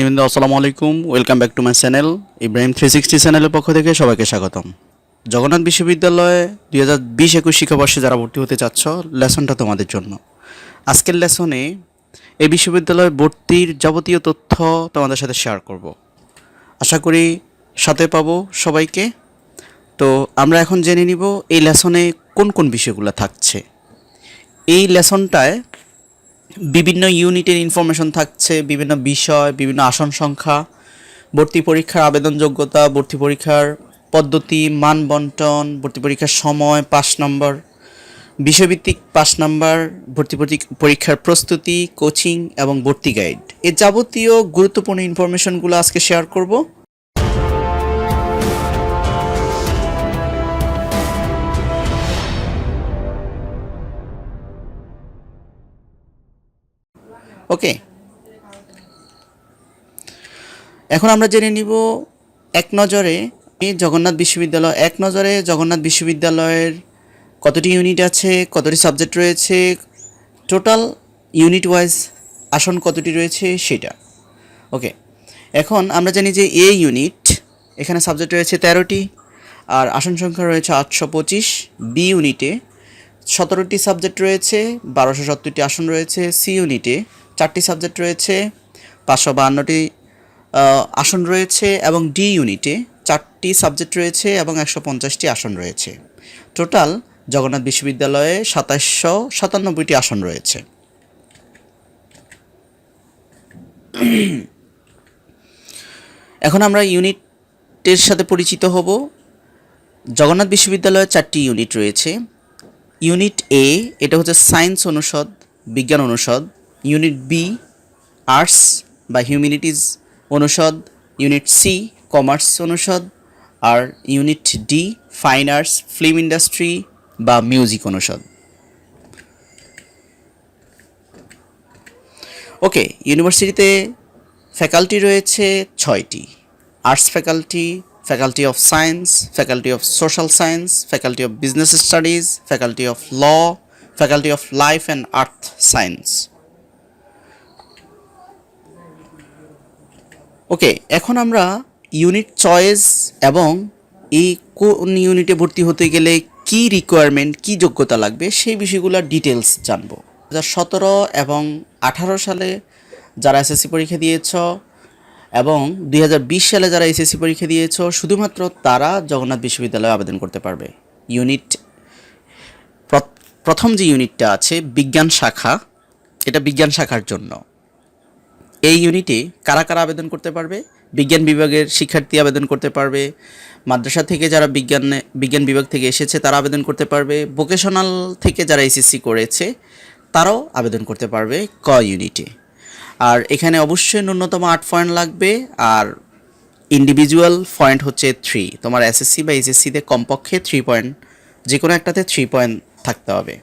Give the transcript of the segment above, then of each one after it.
শিক্ষার্থীবৃন্দ আসসালামু আলাইকুম। Welcome back to my channel Ibrahim three sixty চ্যানেলের পক্ষ থেকে সবাইকে স্বাগতম। জগন্নাথ বিশ্ববিদ্যালয়ে দুই হাজার বিশ একুশ শিক্ষাবর্ষে যারা ভর্তি হতে চাচ্ছ, লেসনটা তোমাদের জন্য। আজকের লেসনে এই বিশ্ববিদ্যালয়ে ভর্তির যাবতীয় তথ্য তোমাদের সাথে শেয়ার করব। আশা করি সাথে পাবো সবাইকে। তো আমরা এখন জেনে নিব এই লেসনে কোন কোন বিষয়গুলো থাকছে। এই লেসনটায় বিভিন্ন ইউনিটের ইনফরমেশন থাকছে, বিভিন্ন বিষয়, বিভিন্ন আসন সংখ্যা, ভর্তি পরীক্ষার আবেদন যোগ্যতা, ভর্তি পরীক্ষার পদ্ধতি, মান বন্টন, ভর্তি পরীক্ষার সময়, পাস নম্বর, বিষয়ভিত্তিক পাস নাম্বার, ভর্তি পরী- পরীক্ষার প্রস্তুতি কোচিং এবং ভর্তি গাইড এই যাবতীয় গুরুত্বপূর্ণ ইনফরমেশনগুলো আজকে শেয়ার করব। ওকে। এখন আমরা জেনে নিব এক নজরে জগন্নাথ বিশ্ববিদ্যালয়, এক নজরে জগন্নাথ বিশ্ববিদ্যালয়ের কতটি ইউনিট আছে, কতটি সাবজেক্ট রয়েছে, টোটাল ইউনিট ওয়াইজ আসন কতটি রয়েছে সেটা। ওকে, এখন আমরা জানি যে এ ইউনিট, এখানে সাবজেক্ট রয়েছে তেরোটি, আর আসন সংখ্যা রয়েছে আটশো পঁচিশ, বি ইউনিটে সতেরোটি সাবজেক্ট রয়েছে, বারোশো সত্তরটি আসন রয়েছে, সি ইউনিটে চারটি সাবজেক্ট রয়েছে, পাঁচশো বাহান্নটি আসন রয়েছে এবং ডি ইউনিটে চারটি সাবজেক্ট রয়েছে এবং একশো পঞ্চাশটি আসন রয়েছে। টোটাল জগন্নাথ বিশ্ববিদ্যালয়ে সাতাশশো সাতানব্বইটি আসন রয়েছে। এখন আমরা ইউনিটের সাথে পরিচিত হব। জগন্নাথ বিশ্ববিদ্যালয়ে চারটি ইউনিট রয়েছে। ইউনিট এ এটা হচ্ছে সায়েন্স অনুষদ, বিজ্ঞান অনুষদ। ইউনিট বি আর্টস বা হিউম্যানিটিজ অনুষদ, ইউনিট সি কমার্স অনুষদ, আর unit D fine arts film industry বা মিউজিক অনুষদ। ওকে ইউনিভার্সিটিতে ফ্যাকাল্টি রয়েছে ছয়টি। Arts faculty faculty of science faculty of social science faculty of business studies faculty of law faculty of life and earth science okay, এখন আমরা unit choice এবং এই কোন ইউনিটে ভর্তি হতে গেলে কি রিকোয়ারমেন্ট কি যোগ্যতা লাগবে, সেই বিষয়গুলোর ডিটেলস জানব। দু সতেরো এবং আঠারো সালে যারা এসএসসি পরীক্ষা দিয়েছ এবং দু হাজার বিশ সালে যারা এসএসসি পরীক্ষা দিয়েছ, শুধুমাত্র তারা জগন্নাথ বিশ্ববিদ্যালয়ে আবেদন করতে পারবে। ইউনিট প্রথম যে ইউনিটটা আছে, বিজ্ঞান শাখা, এটা বিজ্ঞান শাখার জন্য। এই ইউনিটে কারা কারা আবেদন করতে পারবে? বিজ্ঞান বিভাগের শিক্ষার্থী আবেদন করতে পারবে। মাদ্রাসা থেকে যারা বিজ্ঞান বিজ্ঞান বিভাগ থেকে এসেছে, তারা আবেদন করতে পারবে। ভোকেশনাল থেকে যারা এসএসসি করেছে, তারাও আবেদন করতে পারবে ক ইউনিটে আর এখানে অবশ্যই ন্যূনতম আট পয়েন্ট লাগবে, আর ইন্ডিভিজুয়াল পয়েন্ট হচ্ছে থ্রি তোমার এসএসসি বা এইচএসসিতে কমপক্ষে থ্রি পয়েন্ট যে কোনো একটাতে থ্রি পয়েন্ট থাকতে হবে।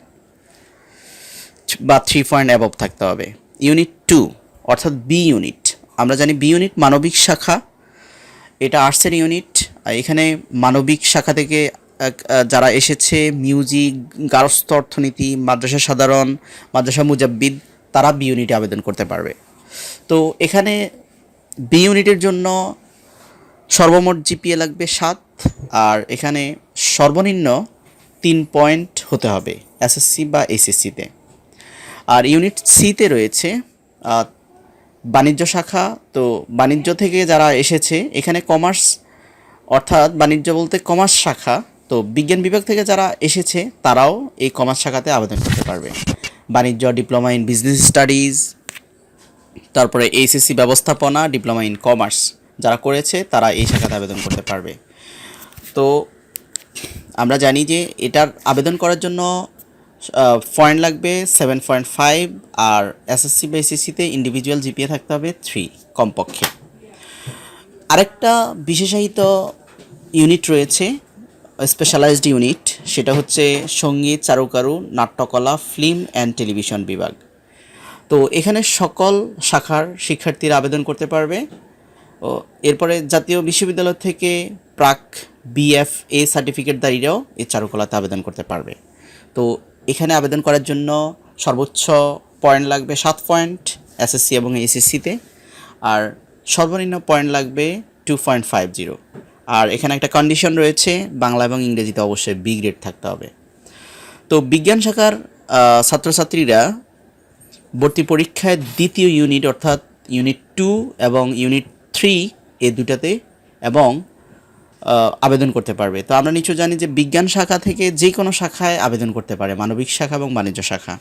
বা থ্রি পয়েন্ট অ্যাবভ থাকতে হবে। ইউনিট টু অর্থাৎ বি ইউনিট আমরা জানি বি ইউনিট মানবিক শাখা। এটা আর্টসের ইউনিট এখানে মানবিক শাখা থেকে যারা এসেছে মিউজিক গার্হস্থ্য অর্থনীতি, মাদ্রাসা সাধারণ, মাদ্রাসা মুজাব্বিদ, তারা বি ইউনিটে আবেদন করতে পারবে। তো এখানে বি ইউনিটের জন্য সর্বমোট জিপিএ লাগবে সাত, আর এখানে সর্বনিম্ন তিন পয়েন্ট হতে হবে এসএসসি বা এইচএসসিতে আর ইউনিট সিতে রয়েছে বাণিজ্য শাখা, তো বাণিজ্য থেকে যারা এসেছে, এখানে কমার্স অর্থাৎ বাণিজ্য বলতে কমার্স শাখা, তো বিজ্ঞান বিভাগ থেকে যারা এসেছে, তারাও এই কমার্স শাখাতে আবেদন করতে পারবে। বাণিজ্য ডিপ্লোমা ইন বিজনেস স্টাডিজ তারপরে এইচএসসি ব্যবস্থাপনা ডিপ্লোমা ইন কমার্স যারা করেছে, তারা এই শাখাতে আবেদন করতে পারবে। তো আমরা জানি যে এটার আবেদন করার জন্য পয়েন্ট লাগবে সেভেন পয়েন্ট ফাইভ আর এসএসসি বা এসএসসিতে ইন্ডিভিজুয়াল জিপিএ থাকতে হবে থ্রি কমপক্ষে। আরেকটা বিশেষায়িত ইউনিট রয়েছে স্পেশালাইজড ইউনিট সেটা হচ্ছে সংগীত, চারুকারু, নাট্যকলা ফিল্ম অ্যান্ড টেলিভিশন বিভাগ। তো এখানে সকল শাখার শিক্ষার্থীরা আবেদন করতে পারবে। ও, এরপরে জাতীয় বিশ্ববিদ্যালয় থেকে প্রাক বিএফ এ সার্টিফিকেটধারীরাও এই চারুকলাতে আবেদন করতে পারবে। তো এখানে আবেদন করার জন্য সর্বোচ্চ পয়েন্ট লাগবে সাত পয়েন্ট এসএসসি এবং এসএসসিতে আর সর্বনিম্ন পয়েন্ট লাগবে টু পয়েন্ট ফাইভ জিরো আর এখানে একটা কন্ডিশন রয়েছে, বাংলা এবং ইংরেজিতে অবশ্যই বি গ্রেড থাকতে হবে। তো বিজ্ঞান শাখার ছাত্রছাত্রীরা ভর্তি পরীক্ষায় দ্বিতীয় ইউনিট অর্থাৎ ইউনিট টু এবং ইউনিট থ্রি এ দুটাতে এবং আবেদন করতে পারবে। তো আমরা নিশ্চয় জানি যে বিজ্ঞান শাখা থেকে যে কোনো শাখায় আবেদন করতে পারে, মানবিক শাখা এবং বাণিজ্য শাখা।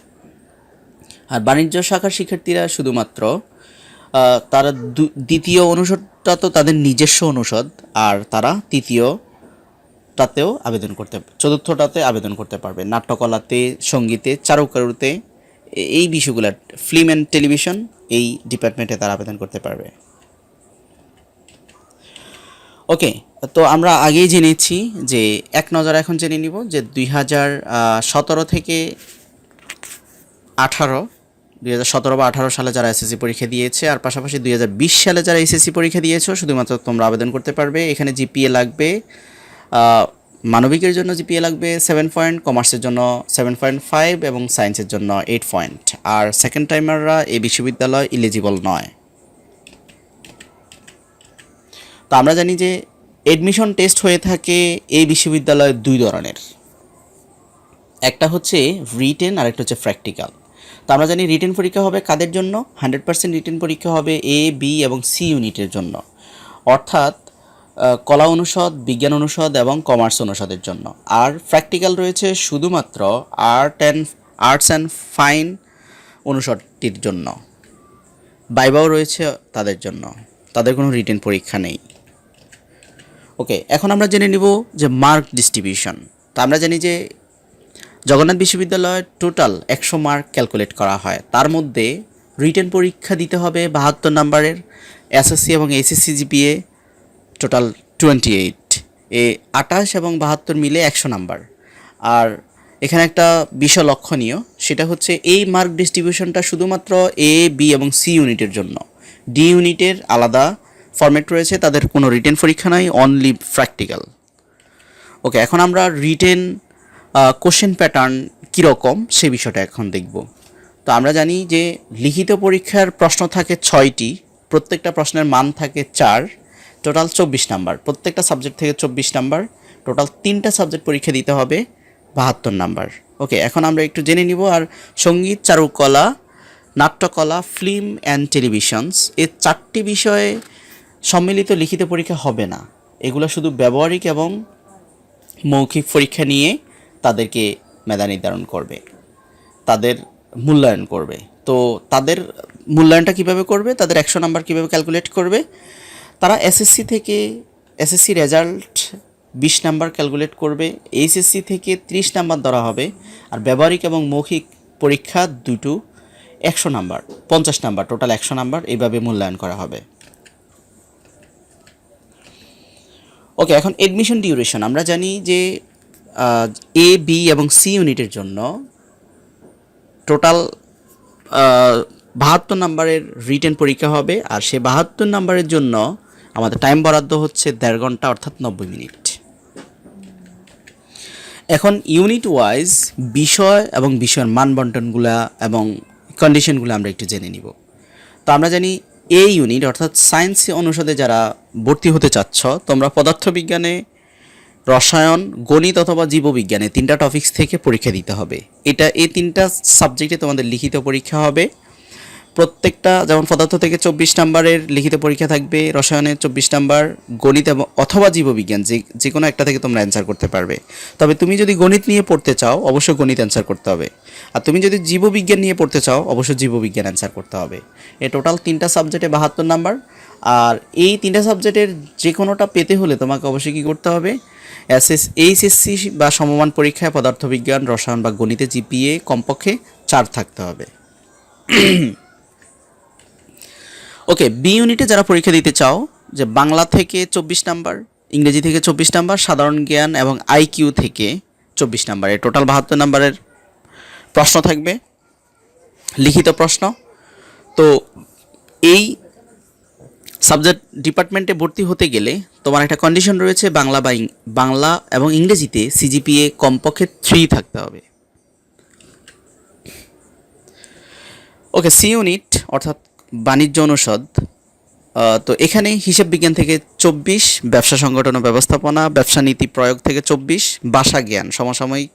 আর বাণিজ্য শাখার শিক্ষার্থীরা শুধুমাত্র তারা দ্বিতীয় অনুষদটা তো তাদের নিজস্ব অনুষদ, আর তারা তৃতীয়টাতেও আবেদন করতে, চতুর্থটাতে আবেদন করতে পারবে। নাট্যকলাতে, সঙ্গীতে চারুকারুতে এই বিষয়গুলো ফিল্ম অ্যান্ড টেলিভিশন এই ডিপার্টমেন্টে তারা আবেদন করতে পারবে। ওকে তো আমরা আগেই জেনেছি যে এক নজর এখন জেনে নিব যে দুই হাজার সতেরো থেকে আঠারো দুই হাজার সতেরো বা আঠারো সালে যারা এসএসসি পরীক্ষা দিয়েছে, আর পাশাপাশি দুই হাজার বিশ সালে যারা এসএসসি পরীক্ষা দিয়েছ, শুধুমাত্র তোমরা আবেদন করতে পারবে। এখানে জিপিএ লাগবে মানবিকের জন্য জিপিএ লাগবে সেভেন পয়েন্ট কমার্সের জন্য সেভেন পয়েন্ট ফাইভ এবং সায়েন্সের জন্য এইট পয়েন্ট আর সেকেন্ড টাইমাররা এই বিশ্ববিদ্যালয় ইলিজিবল নয়। তো আমরা জানি যে এডমিশন টেস্ট হয়ে থাকে এই বিশ্ববিদ্যালয়ে দুই ধরনের। একটা হচ্ছে রিটেন আর একটা হচ্ছে প্র্যাকটিক্যাল তো আমরা জানি রিটেন পরীক্ষা হবে কাদের জন্য? হান্ড্রেড পার্সেন্ট রিটেন পরীক্ষা হবে এ বি এবং সি ইউনিটের জন্য। অর্থাৎ কলা অনুষদ, বিজ্ঞান অনুষদ এবং কমার্স অনুষদের জন্য। আর প্র্যাকটিক্যাল রয়েছে শুধুমাত্র art and arts and fine অনুষদটির জন্য। বাইবাও রয়েছে তাদের জন্য। তাদের কোনো রিটেন পরীক্ষা নেই। ওকে, এখন আমরা জেনে নিব যে মার্ক ডিস্ট্রিবিউশন। তো আমরা জানি যে জগন্নাথ বিশ্ববিদ্যালয়ে টোটাল একশো মার্ক ক্যালকুলেট করা হয়। তার মধ্যে রিটেন পরীক্ষা দিতে হবে বাহাত্তর নাম্বারের এসএসসি এবং SSC GPA, total twenty eight. এ আটাশ এবং বাহাত্তর মিলে একশো নাম্বার। আর এখানে একটা বিষয় লক্ষণীয়, সেটা হচ্ছে এই মার্ক ডিস্ট্রিবিউশনটা শুধুমাত্র এ বি এবং সি ইউনিটের জন্য। ডি ইউনিটের আলাদা ফরম্যাট রয়েছে, তাদের কোনো রিটেন পরীক্ষা নাই অনলি প্র্যাকটিক্যাল ওকে এখন আমরা রিটেন কোশ্চেন প্যাটার্ন কীরকম, সে বিষয়টা এখন দেখব। তো আমরা জানি যে লিখিত পরীক্ষার প্রশ্ন থাকে ছয়টি, প্রত্যেকটা প্রশ্নের মান থাকে চার টোটাল চব্বিশ নাম্বার। প্রত্যেকটা সাবজেক্ট থেকে চব্বিশ নাম্বার টোটাল তিনটা সাবজেক্ট পরীক্ষা দিতে হবে, বাহাত্তর নাম্বার। ওকে এখন আমরা একটু জেনে নিব, আর সংগীত, চারুকলা, নাট্যকলা ফিল্ম অ্যান্ড টেলিভিশনস এই চারটি বিষয়ে সম্মিলিত লিখিত পরীক্ষা হবে না। এগুলো শুধু ব্যবহারিক এবং মৌখিক পরীক্ষা নিয়ে তাদেরকে মেধা নির্ধারণ করবে। তাদের মূল্যায়ন করবে। তো তাদের মূল্যায়নটা কীভাবে করবে, তাদের একশো নাম্বার কীভাবে ক্যালকুলেট করবে, তারা এসএসসি থেকে এসএসসি রেজাল্ট বিশ নাম্বার ক্যালকুলেট করবে এইচএসসি থেকে ত্রিশ নাম্বার ধরা হবে, আর ব্যবহারিক এবং মৌখিক পরীক্ষা দুটো একশো নাম্বার, পঞ্চাশ নাম্বার টোটাল একশো নাম্বার, এইভাবে মূল্যায়ন করা হবে। ওকে এখন এডমিশন ডিউরেশন আমরা জানি যে এ বি এবং সি ইউনিটের জন্য টোটাল বাহাত্তর নাম্বারের রিটেন পরীক্ষা হবে। আর সে বাহাত্তর নাম্বারের জন্য আমাদের টাইম বরাদ্দ হচ্ছে দেড় ঘণ্টা, অর্থাৎ নব্বই মিনিট। এখন ইউনিট ওয়াইজ বিষয় এবং বিষয়ের মানবন্টনগুলা এবং কন্ডিশনগুলো আমরা একটু জেনে নিব। তো আমরা জানি এ ইউনিট অর্থাৎ সায়েন্স অনুষদে যারা ভর্তি হতে চাচ্ছ, তোমরা পদার্থবিজ্ঞানে, রসায়ন, গণিত অথবা জীববিজ্ঞানে তিনটা টপিক্স থেকে পরীক্ষা দিতে হবে। এটা, এই তিনটা সাবজেক্টে তোমাদের লিখিত পরীক্ষা হবে। প্রত্যেকটা যেমন পদার্থ থেকে চব্বিশ নাম্বারের লিখিত পরীক্ষা থাকবে, রসায়নে চব্বিশ নাম্বার, গণিত এবং অথবা জীববিজ্ঞান, যে যে কোনো একটা থেকে তোমরা অ্যান্সার করতে পারবে। তবে তুমি যদি গণিত নিয়ে পড়তে চাও অবশ্যই গণিত অ্যান্সার করতে হবে। আর তুমি যদি জীববিজ্ঞান নিয়ে পড়তে চাও অবশ্যই জীববিজ্ঞান অ্যান্সার করতে হবে। এ টোটাল তিনটা সাবজেক্টে বাহাত্তর নাম্বার। আর এই তিনটা সাবজেক্টের যে কোনোটা পেতে হলে তোমাকে অবশ্যই কী করতে হবে? এসএস এইচএসসি বা সমমান পরীক্ষায় পদার্থবিজ্ঞান, রসায়ন বা গণিতে জিপিএ কমপক্ষে চার থাকতে হবে। ওকে বি ইউনিটে যারা পরীক্ষা দিতে চাও, যে বাংলা থেকে চব্বিশ নাম্বার, ইংরেজি থেকে চব্বিশ নাম্বার, সাধারণ জ্ঞান এবং আইকিউ থেকে চব্বিশ নাম্বার এই টোটাল বাহাত্তর নাম্বারের প্রশ্ন থাকবে, লিখিত প্রশ্ন। তো এই সাবজেক্ট ডিপার্টমেন্টে ভর্তি হতে গেলে তোমার একটা কন্ডিশন রয়েছে বাংলা বা বাংলা এবং ইংরেজিতে সিজিপিএ কমপক্ষে থ্রি থাকতে হবে। ওকে সি ইউনিট অর্থাৎ বাণিজ্য অনুষদ তো এখানে হিসাব বিজ্ঞান থেকে চব্বিশ, ব্যবসা সংগঠন ও ব্যবস্থাপনা, ব্যবসা নীতি প্রয়োগ থেকে চব্বিশ, ভাষা জ্ঞান, সমসাময়িক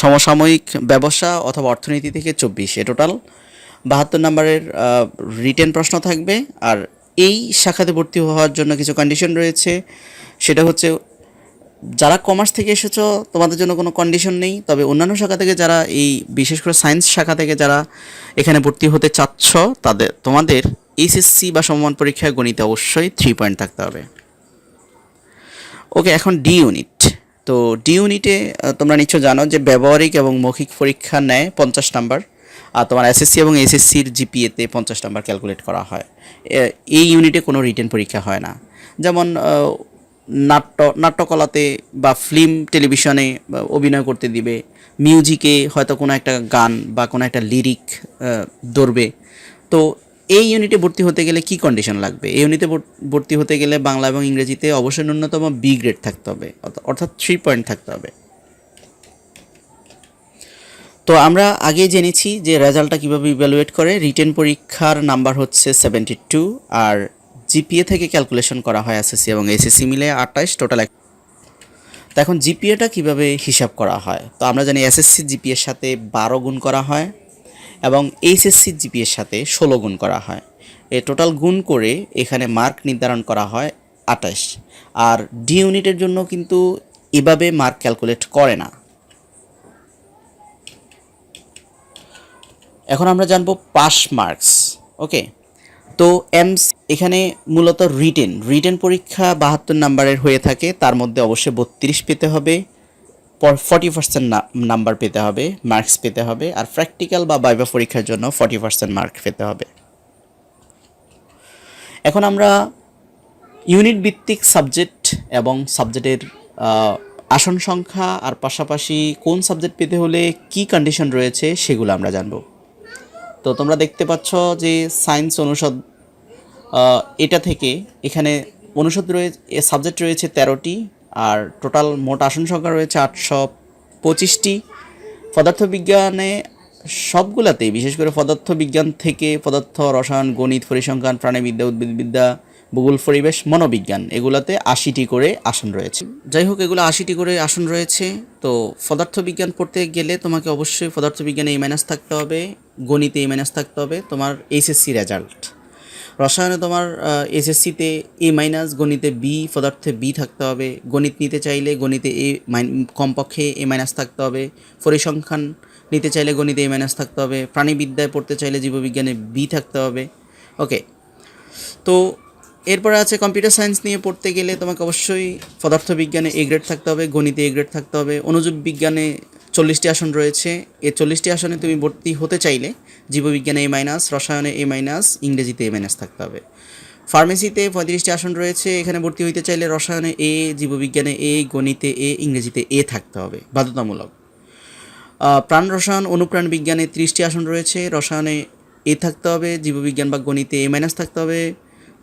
সমসাময়িক ব্যবসা অথবা অর্থনীতি থেকে চব্বিশ এ টোটাল বাহাত্তর নম্বরের রিটেন প্রশ্ন থাকবে। আর এই শাখাতে ভর্তি হওয়ার জন্য কিছু কন্ডিশন রয়েছে। সেটা হচ্ছে যারা কমার্স থেকে এসেছ, তোমাদের জন্য কোনো কন্ডিশন নেই। তবে অন্যান্য শাখা থেকে যারা এই বিশেষ করে সায়েন্স শাখা থেকে যারা এখানে ভর্তি হতে চাচ্ছ, তাদের, তোমাদের এইচএসসি বা সমমান পরীক্ষায় গণিতে অবশ্যই থ্রি পয়েন্ট থাকতে হবে। ওকে এখন ডি ইউনিট তো ডি ইউনিটে তোমরা নিশ্চয় জানো যে ব্যবহারিক এবং মৌখিক পরীক্ষা নেয় পঞ্চাশ নাম্বার, আর তোমার এসএসসি এবং এসএসসির জিপিএতে পঞ্চাশ নাম্বার ক্যালকুলেট করা হয়। এই ইউনিটে কোনো রিটেন পরীক্ষা হয় না। যেমন নাট্য, নাট্যকলাতে বা ফিল্ম টেলিভিশনে অভিনয় করতে দিবে। মিউজিকে হয়তো কোনো একটা গান বা কোনো একটা লিরিক ধরবে। তো এই ইউনিটে ভর্তি হতে গেলে কি কন্ডিশন লাগবে? এই ইউনিটে ভর- ভর্তি হতে গেলে বাংলা এবং ইংরেজিতে অবশ্যই ন্যূনতম বি গ্রেড থাকতে হবে, অর্থ- অর্থাৎ থ্রি পয়েন্ট থাকতে হবে। তো আমরা আগে জেনেছি যে রেজাল্টটা কীভাবে ইভ্যালুয়েট করে। রিটেন পরীক্ষার নাম্বার হচ্ছে সেভেন্টি টু আর জিপিএ থেকে ক্যালকুলেশন করা হয় এসএসসি এবং এসএসসি মিলে আটাইশ টোটাল এক তো এখন জিপিএটা কীভাবে হিসাব করা হয়? তো আমরা জানি এসএসসি জিপিএর সাথে বারো গুণ করা হয় এবং এইচএসসি জিপিএর সাথে ষোলো গুণ করা হয়। এ টোটাল গুণ করে এখানে মার্ক নির্ধারণ করা হয় আটাইশ আর ডি ইউনিটের জন্য কিন্তু এভাবে মার্ক ক্যালকুলেট করে না। এখন আমরা জানব পাস মার্কস ওকে তো এমস এখানে মূলত রিটেন রিটেন পরীক্ষা বাহাত্তর নাম্বারের হয়ে থাকে। তার মধ্যে অবশ্যই বত্রিশ পেতে হবে ফর্টি পার্সেন্ট নাম্বার পেতে হবে মার্কস পেতে হবে, আর প্র্যাকটিক্যাল বা বাইবা পরীক্ষার জন্য ফর্টি পার্সেন্ট মার্ক পেতে হবে। এখন আমরা ইউনিট ভিত্তিক সাবজেক্ট এবং সাবজেক্টের আসন সংখ্যা আর পাশাপাশি কোন সাবজেক্ট পেতে হলে কি কন্ডিশন রয়েছে সেগুলো আমরা জানব। তো তোমরা দেখতে পাচ্ছ যে সায়েন্স অনুষদ এটা থেকে এখানে অনুষদ রয়েছে সাবজেক্ট রয়েছে তেরোটি, আর টোটাল মোট আসন সংখ্যা রয়েছে আটশো পঁচিশটি। পদার্থবিজ্ঞানে সবগুলাতেই বিশেষ করে পদার্থবিজ্ঞান থেকে পদার্থ, রসায়ন, গণিত, পরিসংখ্যান, প্রাণীবিদ্যা, উদ্ভিদবিদ্যা, ভূগোল, পরিবেশ, মনোবিজ্ঞান, এগুলাতে আশিটি করে আসন রয়েছে। যাই হোক, এগুলো আশিটি করে আসন রয়েছে। তো পদার্থবিজ্ঞান পড়তে গেলে তোমাকে অবশ্যই পদার্থবিজ্ঞানে এই মাইনাস থাকতে হবে, গণিতে এই মাইনাস থাকতে হবে, তোমার এইচএসসি রেজাল্ট রসায়নে তোমার এসএসসিতে এ মাইনাস গণিতে বি পদার্থে বি থাকতে হবে। গণিত নিতে চাইলে গণিতে এ মাইন কমপক্ষে এ মাইনাস থাকতে হবে। পরিসংখ্যান নিতে চাইলে গণিতে এ মাইনাস থাকতে হবে। প্রাণীবিদ্যায় পড়তে চাইলে জীববিজ্ঞানে বি থাকতে হবে। ওকে তো এরপরে আছে কম্পিউটার সায়েন্স নিয়ে পড়তে গেলে তোমাকে অবশ্যই পদার্থবিজ্ঞানে এ গ্রেড থাকতে হবে, গণিতে এ গ্রেড থাকতে হবে। অনুজীব বিজ্ঞানে চল্লিশটি আসন রয়েছে। এই চল্লিশটি আসনে তুমি ভর্তি হতে চাইলে জীববিজ্ঞানে এ মাইনাস রসায়নে এ মাইনাস ইংরেজিতে এ মাইনাস থাকতে হবে। ফার্মেসিতে পঁয়ত্রিশটি আসন রয়েছে, এখানে ভর্তি হইতে চাইলে রসায়নে এ জীববিজ্ঞানে এ গণিতে এ ইংরেজিতে এ থাকতে হবে, বাধ্যতামূলক। প্রাণ রসায়ন, অনুপ্রাণ বিজ্ঞানে ত্রিশটি আসন রয়েছে, রসায়নে এ থাকতে হবে, জীববিজ্ঞান বা গণিতে এ মাইনাস থাকতে হবে,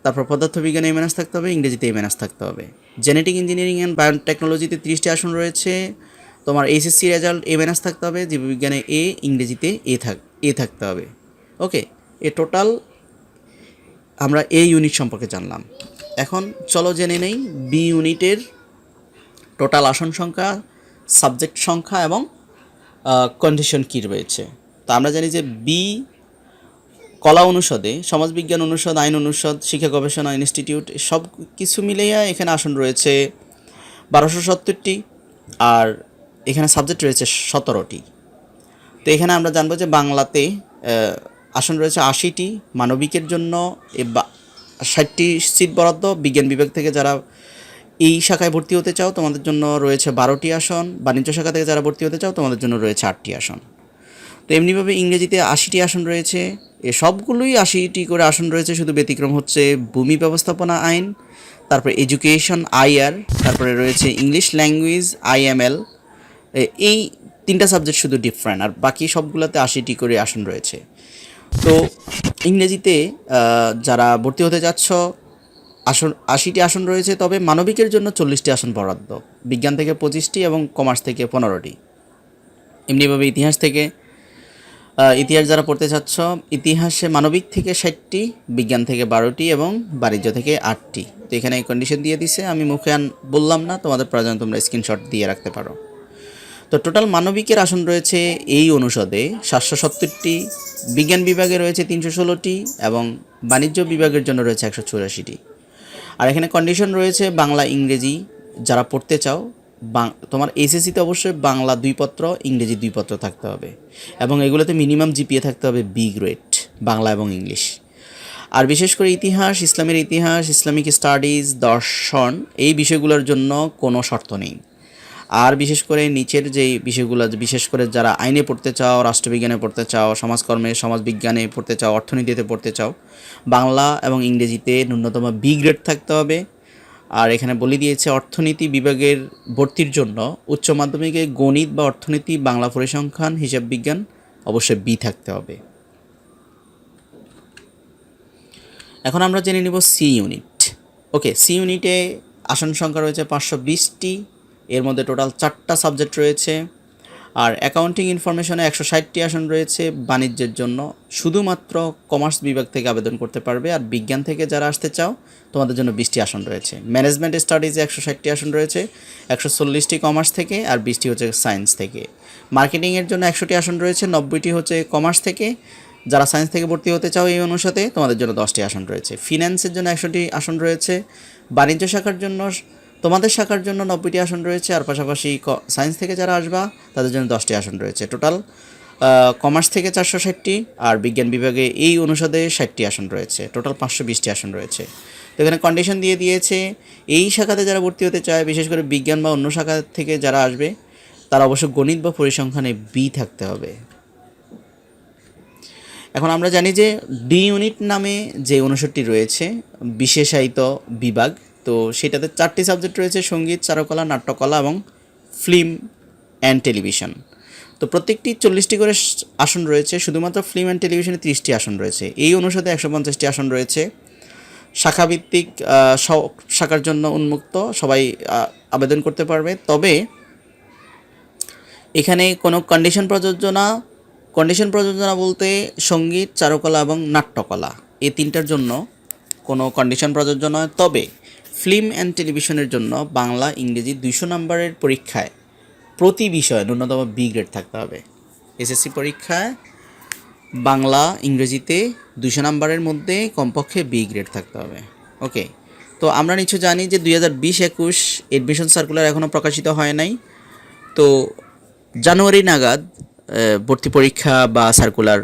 তারপর পদার্থবিজ্ঞানে এ মাইনাস থাকতে হবে, ইংরেজিতে এ মাইনাস থাকতে হবে। জেনেটিক ইঞ্জিনিয়ারিং অ্যান্ড বায়োটেকনোলজিতে ত্রিশটি আসন রয়েছে তোমার এইচএসসি রেজাল্ট এ মাইনাস থাকতে হবে, জীববিজ্ঞানে এ ইংরেজিতে এ থাক এ থাকতে হবে। ওকে এ টোটাল আমরা এ ইউনিট সম্পর্কে জানলাম। এখন চলো জেনে নেই বি ইউনিটের টোটাল আসন সংখ্যা সাবজেক্ট সংখ্যা এবং কন্ডিশন কী রয়েছে। তো আমরা জানি যে বি কলা অনুষদে, সমাজবিজ্ঞান অনুষদ, আইন অনুষদ, শিক্ষা গবেষণা ইনস্টিটিউট সব কিছু মিলিয়ে এখানে আসন রয়েছে বারোশো সত্তরটি। আর এখানে সাবজেক্ট রয়েছে সতেরোটি। তো এখানে আমরা জানব যে বাংলাতে আসন রয়েছে আশিটি মানবিকের জন্য ষাটটি সিট বরাদ্দ। বিজ্ঞান বিভাগ থেকে যারা এই শাখায় ভর্তি হতে চাও, তোমাদের জন্য রয়েছে বারোটি আসন। বাণিজ্য শাখা থেকে যারা ভর্তি হতে চাও, তোমাদের জন্য রয়েছে আটটি আসন। তো এমনিভাবে ইংরেজিতে আশিটি আসন রয়েছে। এ সবগুলোই আশিটি করে আসন রয়েছে, শুধু ব্যতিক্রম হচ্ছে ভূমি ব্যবস্থাপনা আইন, তারপরে এডুকেশন আইআর তারপরে রয়েছে ইংলিশ ল্যাঙ্গুয়েজ আইএমএল এই তিনটা সাবজেক্ট শুধু ডিফারেন্ট আর বাকি সবগুলোতে আশিটি করে আসন রয়েছে। তো ইংরেজিতে যারা ভর্তি হতে যাচ্ছ আসন, আশিটি আসন রয়েছে, তবে মানবিকের জন্য চল্লিশটি আসন বরাদ্দ। বিজ্ঞান থেকে পঁচিশটি এবং কমার্স থেকে পনেরোটি। এমনিভাবে ইতিহাস থেকে ইতিহাস যারা পড়তে চাচ্ছ, ইতিহাসে মানবিক থেকে ষাটটি, বিজ্ঞান থেকে বারোটি এবং বাণিজ্য থেকে আটটি। তো এখানে কন্ডিশন দিয়ে দিছে, আমি মুখে বললাম না, তোমাদের প্রয়োজন তোমরা স্ক্রিনশট দিয়ে রাখতে পারো। তো টোটাল মানবিকের আসন রয়েছে এই অনুষদে সাতশো সত্তরটি, বিজ্ঞান বিভাগে রয়েছে তিনশো ষোলোটি এবং বাণিজ্য বিভাগের জন্য রয়েছে একশো চুরাশিটি। আর এখানে কন্ডিশন রয়েছে বাংলা ইংরেজি, যারা পড়তে চাও তোমার এইচএসসিতে অবশ্যই বাংলা দুই পত্র, ইংরেজি দুই পত্র থাকতে হবে এবং এগুলোতে মিনিমাম জিপিএ থাকতে হবে বি গ্রেড বাংলা এবং ইংলিশ। আর বিশেষ করে ইতিহাস, ইসলামের ইতিহাস, ইসলামিক স্টাডিজ, দর্শন, এই বিষয়গুলোর জন্য কোনো শর্ত নেই। আর বিশেষ করে নিচের যেই বিষয়গুলো, বিশেষ করে যারা আইনে পড়তে চাও, রাষ্ট্রবিজ্ঞানে পড়তে চাও, সমাজকর্মে, সমাজবিজ্ঞানে পড়তে চাও, অর্থনীতিতে পড়তে চাও, বাংলা এবং ইংরেজিতে ন্যূনতম বি গ্রেড থাকতে হবে। আর এখানে বলে দিয়েছে, অর্থনীতি বিভাগের ভর্তির জন্য উচ্চ মাধ্যমিকে গণিত বা অর্থনীতি, বাংলা পরিসংখ্যান, হিসাব বিজ্ঞান অবশ্যই বি থাকতে হবে। এখন আমরা জেনে নিব সি ইউনিট ওকে সি ইউনিটে আসন সংখ্যা রয়েছে পাঁচশো বিশটি। এর মধ্যে টোটাল চারটা সাবজেক্ট রয়েছে। আর অ্যাকাউন্টিং ইনফরমেশনে একশো ষাটটি আসন রয়েছে বাণিজ্যের জন্য। শুধুমাত্র কমার্স বিভাগ থেকে আবেদন করতে পারবে। আর বিজ্ঞান থেকে যারা আসতে চাও, তোমাদের জন্য বিশটি আসন রয়েছে। ম্যানেজমেন্ট স্টাডিজে একশো ষাটটি আসন রয়েছে, একশো চল্লিশটি কমার্স থেকে আর বিশটি হচ্ছে সায়েন্স থেকে। মার্কেটিংয়ের জন্য একশোটি আসন রয়েছে, নব্বইটি হচ্ছে কমার্স থেকে। যারা সায়েন্স থেকে ভর্তি হতে চাও এই অনুসারে তোমাদের জন্য দশটি আসন রয়েছে। ফিন্যান্সের জন্য একশোটি আসন রয়েছে। বাণিজ্য শাখার জন্য তোমাদের শাখার জন্য নব্বইটি আসন রয়েছে, আর পাশাপাশি সায়েন্স থেকে যারা আসবা, তাদের জন্য দশটি আসন রয়েছে টোটাল কমার্স থেকে চারশো ষাটটি, আর বিজ্ঞান বিভাগে এই অনুষদে ষাটটি আসন রয়েছে টোটাল পাঁচশো বিশটি আসন রয়েছে। তো এখানে কন্ডিশন দিয়ে দিয়েছে, এই শাখাতে যারা ভর্তি হতে চায়, বিশেষ করে বিজ্ঞান বা অন্য শাখা থেকে যারা আসবে, তারা অবশ্য গণিত বা পরিসংখ্যানে বি থাকতে হবে। এখন আমরা জানি যে ডি ইউনিট নামে যে অনুষদটি রয়েছে, বিশেষায়িত বিভাগ তো সেটাতে চারটি সাবজেক্ট রয়েছে, সংগীত, চারুকলা, নাট্যকলা এবং ফিল্ম অ্যান্ড টেলিভিশন তো প্রত্যেকটি চল্লিশটি করে আসন রয়েছে, শুধুমাত্র ফিল্ম অ্যান্ড টেলিভিশনে ত্রিশটি আসন রয়েছে। এই অনুষদে একশো পঞ্চাশটি আসন রয়েছে। শাখাভিত্তিক শাখার জন্য উন্মুক্ত, সবাই আবেদন করতে পারবে। তবে এখানে কোনো কন্ডিশন প্রযোজ্য না। কন্ডিশন প্রযোজনা বলতে সংগীত, চারুকলা এবং নাট্যকলা, এই তিনটার জন্য কোনো কন্ডিশন প্রযোজ্য নয়। তবে ফিল্ম অ্যান্ড টেলিভিশনের জন্য বাংলা, ইংরেজি দুইশো নম্বরের পরীক্ষায় প্রতি বিষয়ে ন্যূনতম বি গ্রেড থাকতে হবে। এসএসসি পরীক্ষায় বাংলা, ইংরেজিতে দুশো নম্বরের মধ্যে কমপক্ষে বি গ্রেড থাকতে হবে। ওকে তো আমরা নিশ্চয় জানি যে দুই হাজার বিশ একুশ এডমিশন সার্কুলার এখনও প্রকাশিত হয় নাই। তো জানুয়ারি নাগাদ ভর্তি পরীক্ষা বা সার্কুলার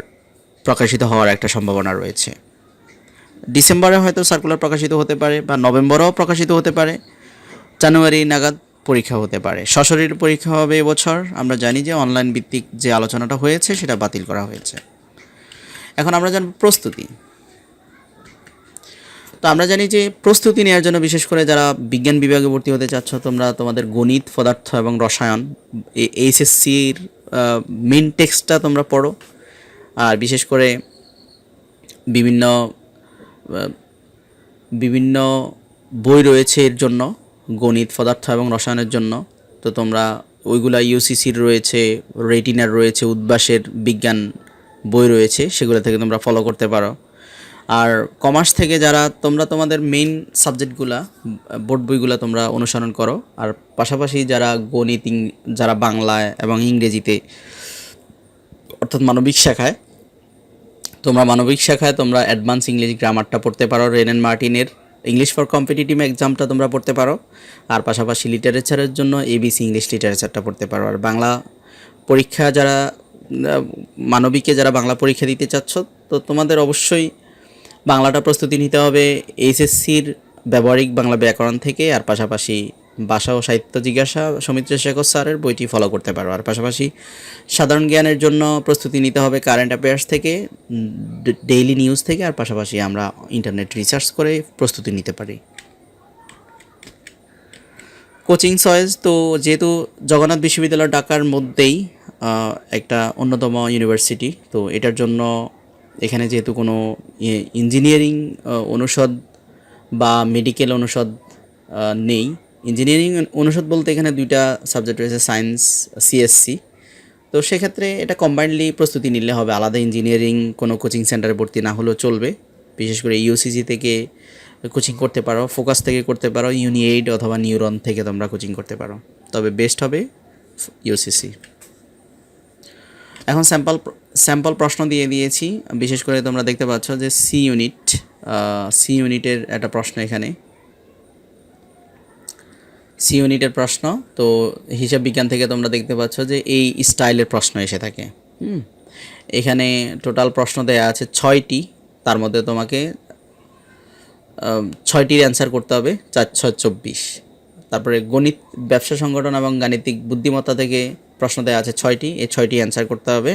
প্রকাশিত হওয়ার একটা সম্ভাবনা রয়েছে। ডিসেম্বরে হয়তো সার্কুলার প্রকাশিত হতে পারে বা নভেম্বরেও প্রকাশিত হতে পারে। জানুয়ারি নাগাদ পরীক্ষা হতে পারে। সশরীর পরীক্ষা হবে এবছর। আমরা জানি যে অনলাইন ভিত্তিক যে আলোচনাটা হয়েছে, সেটা বাতিল করা হয়েছে। এখন আমরা জানব প্রস্তুতি। তো আমরা জানি যে প্রস্তুতি নেওয়ার জন্য বিশেষ করে যারা বিজ্ঞান বিভাগে ভর্তি হতে চাচ্ছ, তোমরা তোমাদের গণিত, পদার্থ এবং রসায়ন এইচএসসির মেন টেক্সটটা তোমরা পড়ো। আর বিশেষ করে বিভিন্ন বিভিন্ন বই রয়েছে এর জন্য, গণিত, পদার্থ এবং রসায়নের জন্য। তো তোমরা ওইগুলা ইউসিসির রয়েছে রেটিনার রয়েছে উদ্বাসের বিজ্ঞান বই রয়েছে, সেগুলো থেকে তোমরা ফলো করতে পারো। আর কমার্স থেকে যারা, তোমরা তোমাদের মেইন সাবজেক্টগুলা বোর্ড বইগুলা তোমরা অনুসরণ করো। আর পাশাপাশি যারা গণিত যারা বাংলায় এবং ইংরেজিতে অর্থাৎ মানবিক শাখায় তোমরা মানবিক শাখায় তোমরা অ্যাডভান্স ইংলিশ গ্রামারটা পড়তে পারো রেন অ্যান্ড মার্টিনের ইংলিশ ফর কম্পিটিটিভ এক্সামটা তোমরা পড়তে পারো। আর পাশাপাশি লিটারেচারের জন্য এবিসি ইংলিশ লিটারেচারটা পড়তে পারো। আর বাংলা পরীক্ষা যারা মানবিকে যারা বাংলা পরীক্ষা দিতে চাচ্ছ, তো তোমাদের অবশ্যই বাংলাটা প্রস্তুতি নিতে হবে এইচএসসির ব্যবহারিক বাংলা ব্যাকরণ থেকে। আর পাশাপাশি ভাষা ও সাহিত্য জিজ্ঞাসা সৌমিত্র শেখর স্যারের বইটি ফলো করতে পারো। আর পাশাপাশি সাধারণ জ্ঞানের জন্য প্রস্তুতি নিতে হবে কারেন্ট অ্যাফেয়ার্স থেকে ডেইলি নিউজ থেকে, আর পাশাপাশি আমরা ইন্টারনেট রিসার্চ করে প্রস্তুতি নিতে পারি। কোচিং চয়েস তো যেহেতু জগন্নাথ বিশ্ববিদ্যালয় ঢাকার মধ্যেই একটা অন্যতম ইউনিভার্সিটি তো এটার জন্য এখানে যেহেতু কোনো ইঞ্জিনিয়ারিং অনুষদ বা মেডিকেল অনুষদ নেই ইঞ্জিনিয়ারিং অনুষদ বলতে এখানে দুইটা সাবজেক্ট রয়েছে, সায়েন্স সিএসসি তো সেক্ষেত্রে এটা কম্বাইন্ডলি প্রস্তুতি নিলে হবে, আলাদা ইঞ্জিনিয়ারিং কোনো কোচিং সেন্টারে ভর্তি না হলেও চলবে। বিশেষ করে ইউসিসি থেকে কোচিং করতে পারো ফোকাস থেকে করতে পারো ইউনিএইড অথবা নিউরন থেকে তোমরা কোচিং করতে পারো। তবে বেস্ট হবে ইউসিসি এখন স্যাম্পল স্যাম্পল প্রশ্ন দিয়ে দিয়েছি। বিশেষ করে তোমরা দেখতে পাচ্ছ যে সি ইউনিট সি ইউনিটের একটা প্রশ্ন এখানে। সি ইউনিটের প্রশ্ন। তো হিসাব বিজ্ঞান থেকে তোমরা দেখতে পাচ্ছ যে এই স্টাইলের প্রশ্ন এসে থাকে। হুম। এখানে টোটাল প্রশ্ন দেয়া আছে ছয়টি। তার মধ্যে তোমাকে ছয়টির অ্যান্সার করতে হবে চার, ছয়, চব্বিশ। তারপরে গণিত, ব্যবসা সংগঠন এবং গাণিতিক বুদ্ধিমত্তা থেকে প্রশ্ন দেওয়া আছে ছয়টি। এই ছয়টি অ্যান্সার করতে হবে।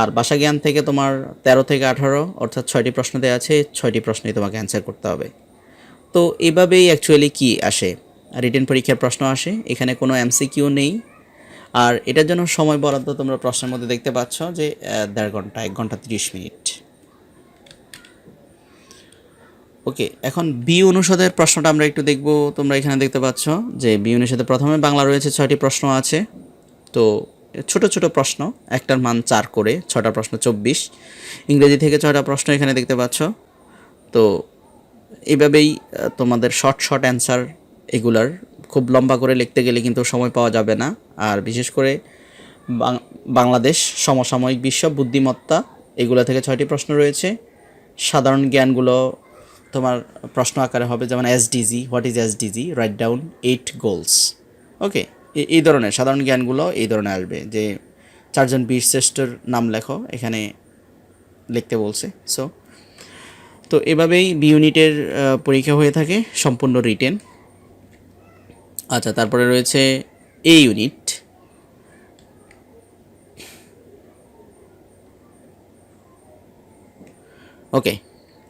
আর ভাষা জ্ঞান থেকে তোমার তেরো থেকে আঠারো, অর্থাৎ ছয়টি প্রশ্ন দেওয়া আছে, ছয়টি প্রশ্নই তোমাকে অ্যান্সার করতে হবে। তো এভাবেই অ্যাকচুয়ালি কি আসে? রিটেন পরীক্ষার প্রশ্ন আসে, এখানে কোনো এমসিকিউ নেই। আর এটার জন্য সময় বরাদ্দ তোমরা প্রশ্নের মধ্যে দেখতে পাচ্ছ যে দেড় ঘণ্টা, এক ঘণ্টা তিরিশ মিনিট। ওকে, এখন বি অনুষদের প্রশ্নটা আমরা একটু দেখব। তোমরা এখানে দেখতে পাচ্ছ যে বি অনুষদে প্রথমে বাংলা রয়েছে, ছয়টি প্রশ্ন আছে। তো, ছোট ছোট প্রশ্ন, একটার মান চার করে ছটা প্রশ্ন চব্বিশ। ইংরেজি থেকে ছটা প্রশ্ন এখানে দেখতে পাচ্ছ। তো, এভাবেই তোমাদের শর্ট শর্ট অ্যান্সার এগুলার খুব লম্বা করে লিখতে গেলে কিন্তু সময় পাওয়া যাবে না। আর বিশেষ করে বাংলাদেশ, সমসাময়িক বিশ্ব, বুদ্ধিমত্তা, এগুলো থেকে ছয়টি প্রশ্ন রয়েছে। সাধারণ জ্ঞানগুলো তোমার প্রশ্ন আকারে হবে যেমন SDG what is SDG write down eight goals okay এই ধরনের সাধারণ জ্ঞানগুলো এই ধরনের আসবে যে চারজন বীর শ্রেষ্ঠর নাম লেখো, এখানে লিখতে বলছে। সো তো এভাবেই বি ইউনিটের পরীক্ষা হয়ে থাকে, সম্পূর্ণ রিটেন আচ্ছা তারপরে রয়েছে এ ইউনিট ওকে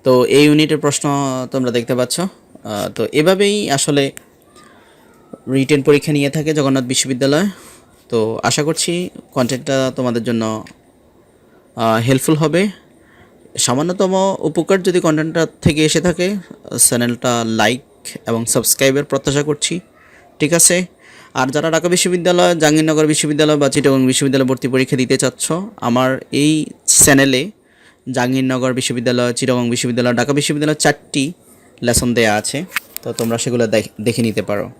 তো এই ইউনিটের প্রশ্ন তোমরা দেখতে পাচ্ছ। তো এভাবেই আসলে রিটেন পরীক্ষা নিয়ে থাকে জগন্নাথ বিশ্ববিদ্যালয়। তো আশা করছি কন্টেন্টটা তোমাদের জন্য হেল্পফুল হবে। সামান্যতম উপকার যদি কন্টেন্টটা থেকে এসে থাকে চ্যানেলটা লাইক এবং সাবস্ক্রাইবের প্রত্যাশা করছি। ঠিক আছে? আর যারা ঢাকা বিশ্ববিদ্যালয়, জাহাঙ্গীরনগর বিশ্ববিদ্যালয় বা চিটাগং বিশ্ববিদ্যালয় ভর্তি পরীক্ষা দিতে চাচ্ছ, আমার এই চ্যানেলে জাহাঙ্গীরনগর বিশ্ববিদ্যালয়, চিটাগং বিশ্ববিদ্যালয়, ঢাকা বিশ্ববিদ্যালয় চারটি লেসন দেয়া আছে, তো তোমরা সেগুলো দেখ- নিতে পারো।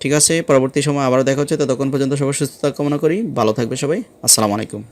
ঠিক আছে? পরবর্তী সময় আবারও দেখা হচ্ছে, ততক্ষণ পর্যন্ত সবার সুস্থতা কামনা করি। ভালো থাকবে সবাই। আসসালামু আলাইকুম।